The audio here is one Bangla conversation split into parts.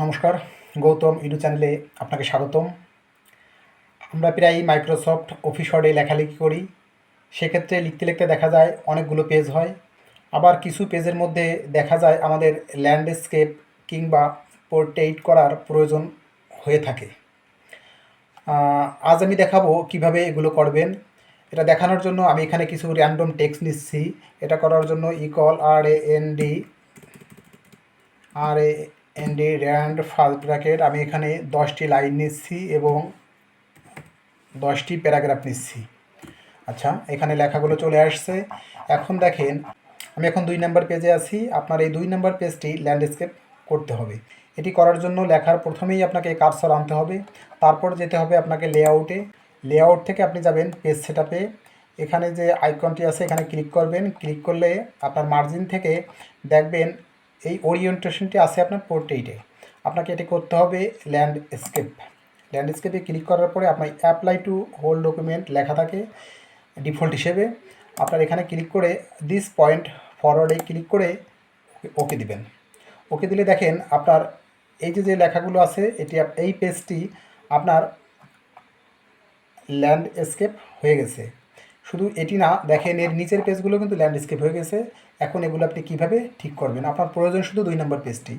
নমস্কার, গৌতম ইউটিউব চ্যানেলে আপনাকে স্বাগতম। আমরা প্রায় মাইক্রোসফট অফিস ওয়ার্ডে লেখালেখি করি। সেক্ষেত্রে লিখতে লিখতে দেখা যায় অনেকগুলো পেজ হয়। আবার কিছু পেজের মধ্যে দেখা যায় আমাদের ল্যান্ডস্কেপ কিংবা পোর্ট্রেট করার প্রয়োজন হয়ে থাকে। আজ আমি দেখাবো কীভাবে এগুলো করবেন। এটা দেখানোর জন্য আমি এখানে কিছু র্যান্ডম টেক্সট নিচ্ছি। এটা করার জন্য equal R A N D, R A N D rand first bracket, আমি এখানে দশটি লাইন নিচ্ছি এবং দশটি প্যারাগ্রাফ নিচ্ছি। আচ্ছা এখানে লেখাগুলো চলে আসছে। এখন দেখেন, আমি এখন দুই নম্বর পেজে আছি। আপনার এই দুই নম্বর পেজটি ল্যান্ডস্কেপ করতে হবে। এটি করার জন্য লেখার প্রথমেই আপনাকে কার্সর আনতে হবে। তারপর যেতে হবে আপনাকে লেআউটে। লেআউট থেকে আপনি যাবেন পেজ সেটআপে। এখানে যে আইকনটি আছে, এখানে ক্লিক করবেন। ক্লিক করলে আপনার মার্জিন থেকে দেখবেন এই ওরিয়েন্টেশনটি আছে আপনার পোর্ট্রেটে আপনাকে এটি করতে হবে ল্যান্ডস্কেপ ল্যান্ডস্কেপে ক্লিক করার পরে আপনার অ্যাপ্লাই টু হোল ডকুমেন্ট লেখা থাকে ডিফল্ট হিসেবে। আপনার এখানে ক্লিক করে দিস পয়েন্ট ফরওয়ার্ডে ক্লিক করে ওকে দিবেন। ওকে দিলে দেখেন আপনার এই যে যে লেখাগুলো আছে, এটি এই পেজটি আপনার ল্যান্ডস্কেপ হয়ে গেছে। শুধু এটি না, দেখেন এর নিচের পেজগুলো কিন্তু ল্যান্ডস্কেপ হয়ে গেছে। এখন এগুলো আপনি কীভাবে ঠিক করবেন? আপনার প্রয়োজন শুধু দুই নম্বর পেজটি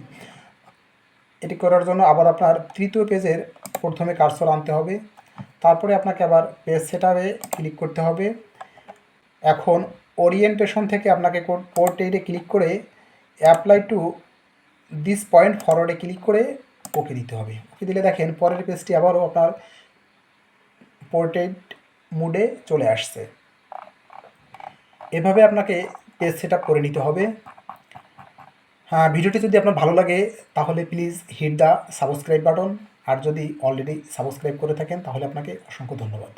এটি করার জন্য আবার আপনার তৃতীয় পেজের প্রথমে কার্সর আনতে হবে। তারপরে আপনাকে আবার পেজ সেটাবে ক্লিক করতে হবে। এখন ওরিয়েন্টেশন থেকে আপনাকে পোর্ট্রেটে ক্লিক করে অ্যাপ্লাই টু দিস পয়েন্ট ফরওয়ার্ডে ক্লিক করে ওকে দিতে হবে। ওকে দিলে দেখেন পরের পেজটি আবারও আপনার পোর্ট্রেট মুডে চলে আসছে। এভাবে আপনাকে পেজ সেট করে নিতে হবে। হ্যাঁ ভিডিওটি যদি আপনার ভালো লাগে, তাহলে please hit the subscribe button আর যদি অলরেডি সাবস্ক্রাইব করে থাকেন, তাহলে আপনাকে অসংখ্য ধন্যবাদ।